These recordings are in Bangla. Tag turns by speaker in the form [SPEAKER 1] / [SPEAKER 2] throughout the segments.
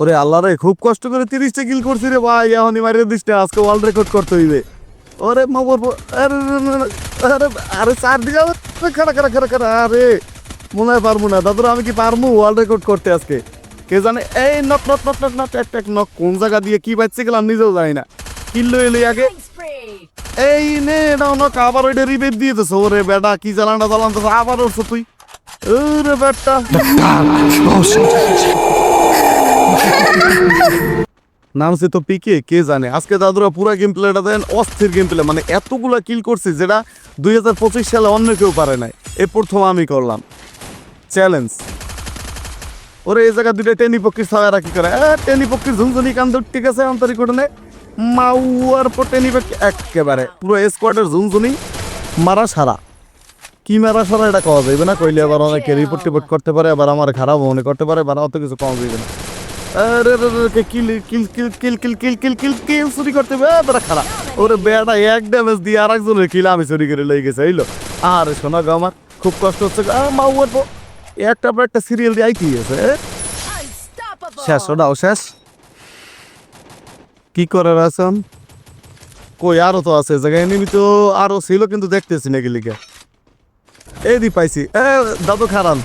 [SPEAKER 1] ওরে আল্লাহ রে খুব কষ্ট করে তিরিশটা কিল করছি রে ভাই এখনই মারিয়ে দিস না, আজকে ওয়ার্ল্ড রেকর্ড করতে হইবে। ওরে মা বলব আরে আরে আরে চার দিকে খারা খারা খারা খারা আরে মনে হয় পারব না। দাদুরা আমি কি পারব ওয়ার্ল্ড রেকর্ড করতে আজকে? কে জানে এই নট নট নট নট নট এক এক নক কোন জায়গা দিয়ে কি বাচ্চা গেলাম নিজেও জানি না। কিল্লো এলো আগে। এই নে না নক আবার ওইটা রিবেট দিয়ে দিস ওরে বেটা কি জ্বালানটা জ্বালান আবার উঠছো তুই। ওরে বেটা। নামছে তো পিকে কে জানে? আজকে দাদুরা পুরো গেম প্লেটা দেন অস্থির গেম প্লে মানে এতগুলা কিল করছি যেটা দুই হাজার পঁচিশ সালে অন্য কেউ পারে নাই। এই প্রথম আমি করলাম। চ্যালেঞ্জ ওরে এই জায়গা দুইটা টেনি পক্ষীর ছাড়া কি করে? এ, টেনি পক্ষীর ঝুনঝুনি কান্দ ঠিক আছে আন্তরিক ঘটনে। মাউয়ার পর টেনি পক্ষী একেবারে পুরো স্কোয়াডের ঝুনঝুনি মারা সারা। কি মারা সারা এটা কওয়া যাবে না? কইলে আবার অনেকে রিপোর্ট টিপোর্ট করতে পারে আবার আমার খারাপ মনে করতে পারে বা অত কিছু কম যাবে না। কিল কিল কিল কিল কিল কিল কিল কিল কিল চুরি করতে বেড়া খারাপ ওরে বেড়া এক ড্যামেজ দিয়ে আর একজনের কিল আমি চুরি করে লই গেছে এইলো আরে শোনা গো আমার খুব কষ্ট হচ্ছে মা একটা পর একটা সিরিয়াল দিয়ে কি আছে? শেষ ওটাও শেষ। কি করার আছেন কই আরও তো আছে জায়গায় এনিমি তো আরও ছিল কিন্তু দেখতেছি নাকি লিখে এই দি পাইছি। এ দাদু খারান।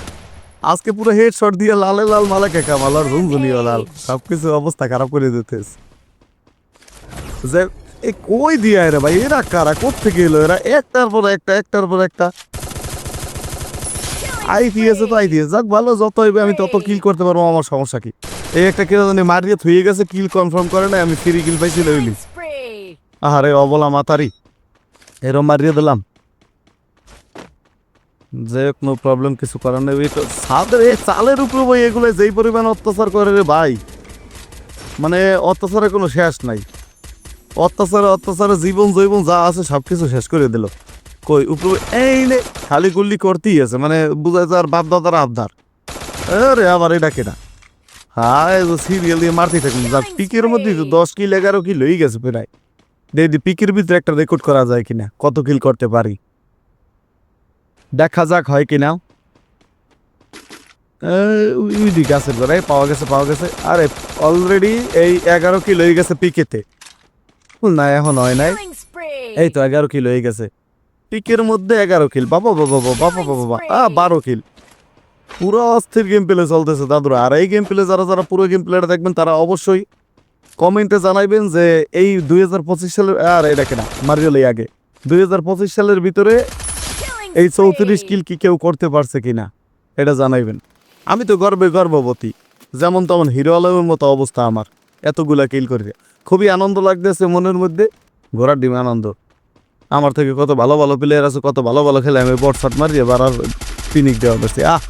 [SPEAKER 1] আজকে পুরো হেড শট দিয়ে লালে লাল মালা মালাকে কামাল আর ঝুনঝুনিও লাল। সবকিছু অবস্থা খারাপ করে দিতেছে। যে এ কই দিয়ে রে ভাই? এরা কারা? কোথেকে এলো? এরা একটার পর একটা একটার পর একটা। আইপিএস তো আইপিএস যাক ভালো যত হইবে আমি তত কিল করতে পারব আমার সমস্যা কি? এই একটা কেউ জানি মারিয়ে থুয়ে গেছে কিল কনফার্ম করে না আমি ফ্রি কিল পাইছি লইলি। আরে অবলা মাতারি। এরম মারিয়ে দিলাম। যে কোনো প্রবলেম কিছু করার নেই। ছাদের এই চালের উপরে ভাই এগুলো যেই পরিমাণ অত্যাচার করে রে ভাই মানে অত্যাচারের কোনো শেষ নাই। অত্যাচারে অত্যাচারে জীবন জৈবন যা আছে সব কিছু শেষ করে দিল। কই, উপরে এই নে, খালি গুল্লি করতেই আছে মানে বুঝায় যার বাপ দাদার আবদার। আরে আবার এটা কেনা হায় সিরিয়াল দিয়ে মারতে থাকুন। যাক পিকের মধ্যে তো দশ কিল, এগারো কিল হয়ে গেছে প্রায়। দেখি পিকের ভিতরে একটা রেকর্ড করা যায় কিনা, কত কিল করতে পারি। দেখা যাক হয় কিনা। উইদি গাছের গোড়ায় পাওয়া গেছে পাওয়া গেছে। আরে অলরেডি এই এগারো কিলো হয়ে গেছে পিকেতে না এখন হয় নাই। এই তো এগারো কিলো হয়ে গেছে। পিকের মধ্যে এগারো কিল বাবা বাবা বাবা বাবা বাবা বাবা আ বারো কিল পুরো অস্থির গেম প্লে চলতেছে দাদুরা। আর এই গেম প্লে যারা যারা পুরো গেম প্লেটা দেখবেন তারা অবশ্যই কমেন্টে জানাইবেন যে এই দুই হাজার পঁচিশ সালের আর এটা কেনা মারিওলি আগে। দুই হাজার পঁচিশ সালের ভিতরে এই চৌত্রিশ কিল কি কেউ করতে পারছে কিনা এটা জানাইবেন। আমি তো গর্বে গর্ভবতী যেমন তেমন হিরো আলমের মতো অবস্থা আমার এতগুলা কিল করে। খুবই আনন্দ লাগতেছে মনের মধ্যে ঘোরার ডিম আনন্দ। আমার থেকে কত ভালো ভালো প্লেয়ার আছে কত ভালো ভালো খেলে আমি বট শট মারি এবার আর পিনিক দেওয়া করছি। আহ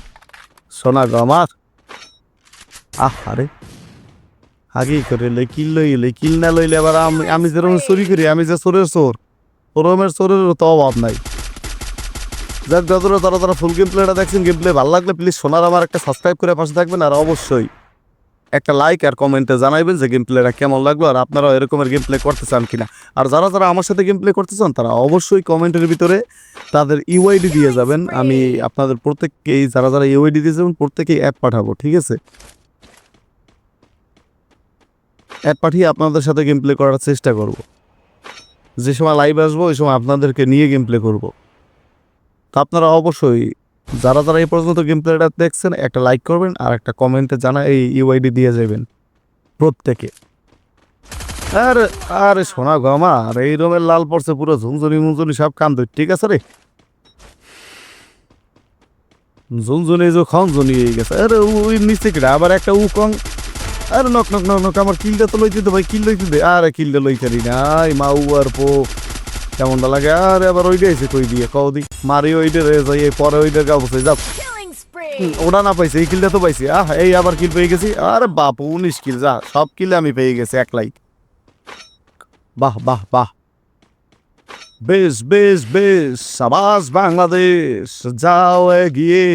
[SPEAKER 1] সোনা গো আমার। আহ আরে। আগেই করে লই কিল লইলে কিল না লইলে আবার আমি আমি যেরকম চুরি করি আমি যে চোরের চোর ওরমের চোরেরও তো অভাব নাই। যাক দাদুরা, তারা তারা ফুল গেম প্লেটা দেখছেন। গেম প্লে ভালো লাগলে প্লিজ সোনার আমার একটা সাবস্ক্রাইব করে পাশে থাকবেন আর অবশ্যই একটা লাইক আর কমেন্টে জানাইবেন যে গেম প্লেটা কেমন লাগল আর আপনারাও এরকমের গেম প্লে করতে চান কিনা। আর যারা যারা আমার সাথে গেম প্লে করতে চান, তারা অবশ্যই কমেন্টের ভিতরে তাদের ইউআইডি দিয়ে যাবেন। আমি আপনাদের প্রত্যেককেই, যারা যারা ইউআইডি দিয়ে যাবেন, প্রত্যেকেই অ্যাপ পাঠাবো, ঠিক আছে? অ্যাপ পাঠিয়ে আপনাদের সাথে গেম প্লে করার চেষ্টা করব। যে সময় লাইভ আসব, ওই সময় আপনাদেরকে নিয়ে গেম প্লে করব। তো আপনারা অবশ্যই যারা যারা এই পর্যন্ত গেম প্লেটা দেখছেন, একটা লাইক করবেন আর একটা কমেন্টে জানা এই ইউআইডি দিয়ে যাবেন প্রত্যেকে। আরে আরে সোনা গমা আর এই রুমের লাল পড়ছে পুরো ঝুনঝুনি মুনঝুনি সব কান ধর ঠিক আছে রে? ঝুনঝুনি যে খনঝুনি হয়ে গেছে। আরে ওই নিচে কিনা আবার একটা উ কং আরে নক নক নক নক আমার কিলটা তো লইতে দে ভাই কিল লইতে দে। আরে কিলটা লইতে দি মা মাউ আর পো। কেমনটা লাগে? আরে আবার ওইটা এসে কই দিয়ে কও দি। মারি ওইটা রে যাই এই পরে ওইটার গা বসে যাও ওটা না পাইছে এই কিলটা তো পাইছি। আহ এই আবার কিল পেয়ে গেছি। আরে বাপ উনিশ কিল যা সব কিলে আমি পেয়ে গেছি একলাই বাহ বাহ বাহ। বেশ বেশ বেশ সাবাস বাংলাদেশ যাও এগিয়ে।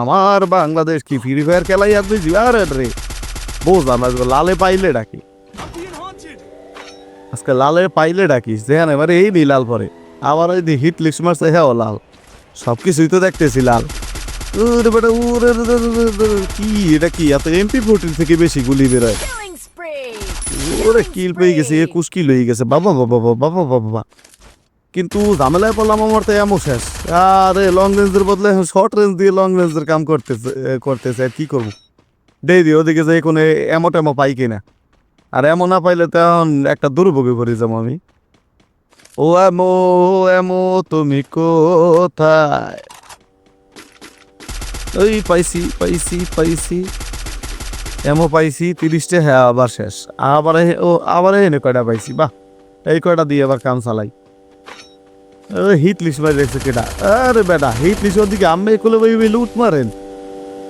[SPEAKER 1] আমার বাংলাদেশ কি ফ্রি ফায়ার খেলাই আর বুঝি আরে রে বুঝলাম না লালে পাইলে ডাকি আজকে লালে পাইলে ডাকিস দেখেন এবারে এই নি লাল পরে। আবার ওই হিট লিস্ট মারছে হ্যাঁ লাল। সব কিছুই তো দেখতেছি লাল। কি এটা কি? এত এমপি ফোরটিন থেকে বেশি গুলি বেরোয়. ওরে কিল পেয়ে গেছে একুশ কিল হয়ে গেছে। বাবা বাবা বাবা বাবা বাবা কিন্তু ঝামেলায় পড়লাম আমার তো এমন শেষ। আরে লং রেঞ্জের বদলে শর্ট রেঞ্জ দিয়ে লং রেঞ্জের কাম করতেছে করতেছে আর কি করব? দেই দিই ওদিকে যে কোনো এমো টেমো পাই কিনা। আর এমন না পাইলে তখন একটা দুর্ভোগে পড়ে যাব আমি। ও এমো এমো তুমি কোথায়? ওই পাইছি পাইছি পাইছি। এমও পাইছি তিরিশটা হ্যাঁ আবার শেষ। আবার ও, আবার এনে কয়টা পাইছি? বাহ, এই কয়টা দিয়ে আবার কাম চালাই। হিট লিস্ট মারি রেখেছে কেটা আরে বেটা হিট লিস্ট ওদিকে আমি কোলে লুট মারেন।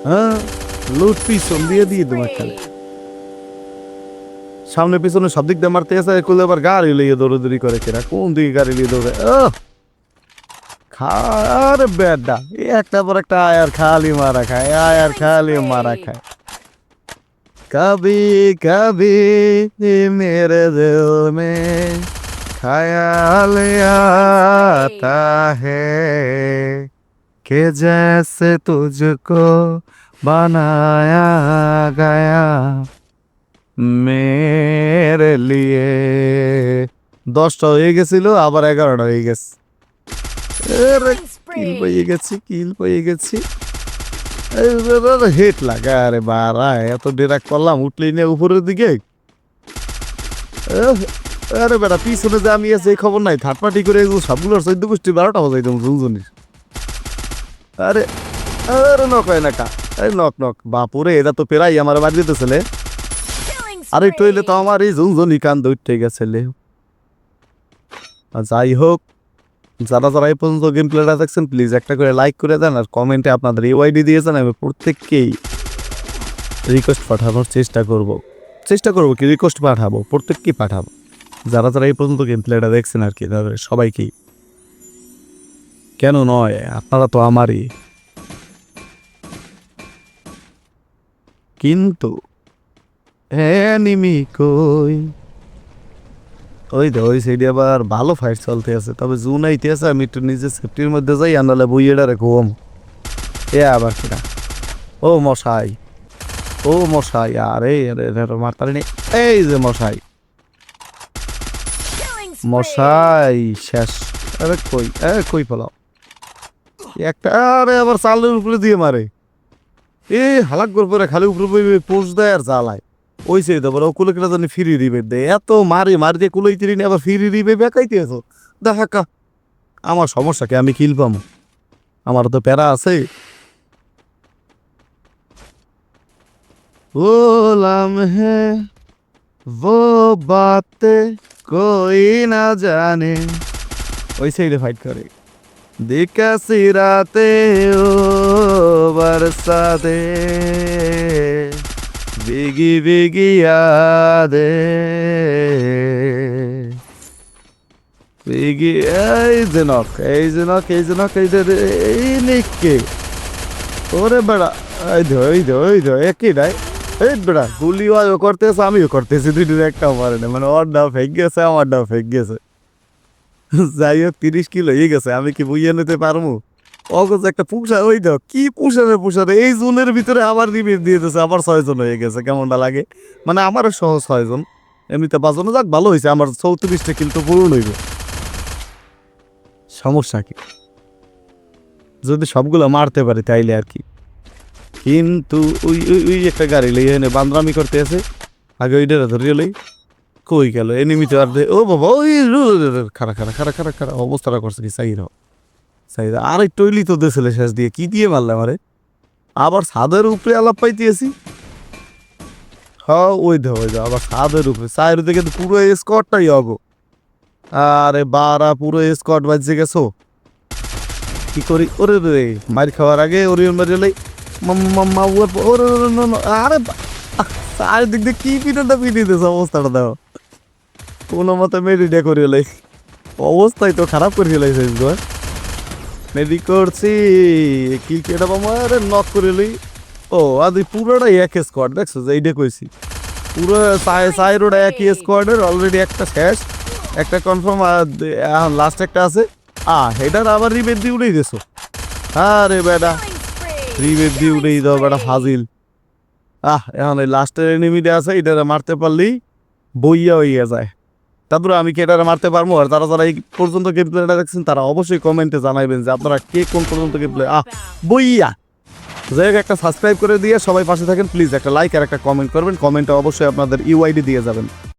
[SPEAKER 1] হ্যাঁ লুট পিছন দিয়ে দিয়ে তোমার খেলে সামনে পিছনে সব দিক দিয়ে মারতে আসে কোলে আবার গাড়ি লইয়ে দৌড়দৌড়ি করে কেনা কোন দিকে গাড়ি লিয়ে দৌড়ে ও খার বেটা এই একটা পর একটা আয়ার খালি মারা খায় আয়ার খালি মারা খায় कभी कभी मेरे दिल में ख्याल आता है कि जैसे तुझको बनाया गया মেরে লিয়ে। দশটা হয়ে গেছিল, আবার এগারোটা হয়ে গেছে। কিল পেয়ে গেছি, কিল পেয়ে গেছি। হেট লাগা, আরে বারা এত ডেরা করলাম উঠলি না উপরের দিকে। আরে বেটা, পিছনে যে আমি আছে খবর নাই। থার্ড পার্টি করে সবগুলোর চৈদ্দ গোষ্ঠী বারোটা বাজাই দেবো দুজনের। আরে আরে, নক হয় না কা। আরে নক নক, বাপুরে, এরা তো পেরাই আমার বাড়ি দিতেছিলে আর একটু তো. আমার এই জুনজুনি কান উঠতে গেছিলে। যাই হোক, যারা যারা এই পর্যন্ত গেম প্লেটা দেখছেন প্লিজ একটা করে লাইক করে দেন আর কমেন্টে আপনাদের ইউআইডি দিয়েছেন আমি প্রত্যেককেই রিকোয়েস্ট পাঠানোর চেষ্টা করব। চেষ্টা করব কি রিকোয়েস্ট পাঠাবো, প্রত্যেককেই পাঠাবো। যারা যারা এই পর্যন্ত গেম প্লেটা দেখছেন আর কি, তাদের সবাইকেই। কেন নয়, আপনারা তো আমারই। কিন্তু এনিমি কই? ওই তো ওই সাইডে আবার ভালো ফাইট চলতে আছে। তবে জুন আইতে আছে আমি একটু নিজের সেফটির মধ্যে যাই আনালে বইয়েটা রেখো ওম এ আবার কিনা ও মশাই। ও মশাই আরে মারতারি নেই এই যে মশাই। মশাই শেষ। আরে কই এ কই পেলাম? একটা আরে আবার চালের উপরে দিয়ে মারে। এ হালাক করে খালি উপরে পোষ দেয় আর জ্বালায়। ওই সে তারপরে কুলকিটা জানি ফ্রি রিবেট দেয় এত মারি মারি দিয়ে কুলাই তিরি আবার ফ্রি রিবেট বেকাইতে এসো দেখা আমার সমস্যাকে আমি কিল কিলবাম আমার তো প্যারা আছে। গোলাম হে, ও বাতে কই না জানে। ওই সাইডে ফাইট করে। দেখা সিরাতে ও বরসাতে। বিগি বিগি ইয়াদে বিগি এই জনক এই জনক এই জনক এই যে এই নিকে ওরে বেড়া এই ধো এই ধো এই ধো একই নাই এই বেড়া গুলি ও করতেছে আমিও করতেছি দুইটির একটা পারে না মানে ওর ডাও ফেক গেছে আমার ডাও ফেক গেছে যাই হোক তিরিশ কিলো হয়ে গেছে আমি কি বুঝিয়ে নিতে পারব অগজ একটা পুষা, ওই দাও কি পুষারে পুষারে এই জুনের ভিতরে আবার রিভিউ দিয়ে দিয়েছে আবার ছয়জন হয়ে গেছে, কেমনটা লাগে? মানে আমারও সহ ছয়জন এমনিতে বাজানো যাক, ভালো হয়েছে আমার চৌত্রিশটা কিন্তু পূরণ হইবে। সমস্যা কি? যদি সবগুলো মারতে পারি তাইলে আর কি। কিন্তু ওই ওই ওই একটা গাড়ি লই এনে বান্দরামি করতে আছে, আগে ওই ডেরা ধরিয়ে লই। কই গেল? এনিমি তো আর ও বাবা, ওই খারা খারা খারা খারা খারা অবস্থাটা করছে কি সাইড সাইড আর একটু ওইলি তো দেছিলে শেষ দিয়ে কি দিয়ে মারলে আমারে? আবার ছাদের উপরে আলাপ পাইতেছি? হ্যাঁ ওই দে ওই দে আবার ছাদের উপরে। সাইড দিকে তো পুরো স্কটটাই অগো। আরে বারা পুরো স্কট বাজছে গেছো? কি করি? ওরে রে মার খাওয়ার আগে ওরে মারি লাই মাম্মা আরে আহ, চারিদিক দিয়ে কি পিঠাটা পিটিয়ে দিয়েছে অবস্থাটা দাও কোনো মতে মেডিটা করে লাই অবস্থাই তো খারাপ করে ফেলাইছে মেডি করছি। কি কেটা বাবা আরে নক করে লই। ও আদি পুরোটা এক স্কোয়াড দেখছ? যে এইটা কইছি। পুরো সাই সাইরোটা একই স্কোয়াডের অলরেডি একটা শেষ। একটা কনফার্ম আর লাস্ট একটা আছে। আ হেটার আবার রিবেট দিয়ে উড়েই দেছো আরে বেটা. রিভেট দিয়ে উঠেই দাও বেটা ফাজিল। আহ এখন এই লাস্টের এনিমিটা আছে এটা মারতে পারলেই বইয়া হইয়া যায়। তারপরে আমি কি এটা মারতে পারব? আর তারা যারা এই পর্যন্ত গেম প্লেটা দেখছেন, তারা অবশ্যই কমেন্টে জানাবেন যে আপনারা কে কোন পর্যন্ত গেম প্লে আহ, বইয়া। যাই হোক, একটা সাবস্ক্রাইব করে দিয়ে সবাই পাশে থাকেন। প্লিজ একটা লাইক আর একটা কমেন্ট করবেন। কমেন্টে অবশ্যই আপনাদের ইউআইডি দিয়ে যাবেন।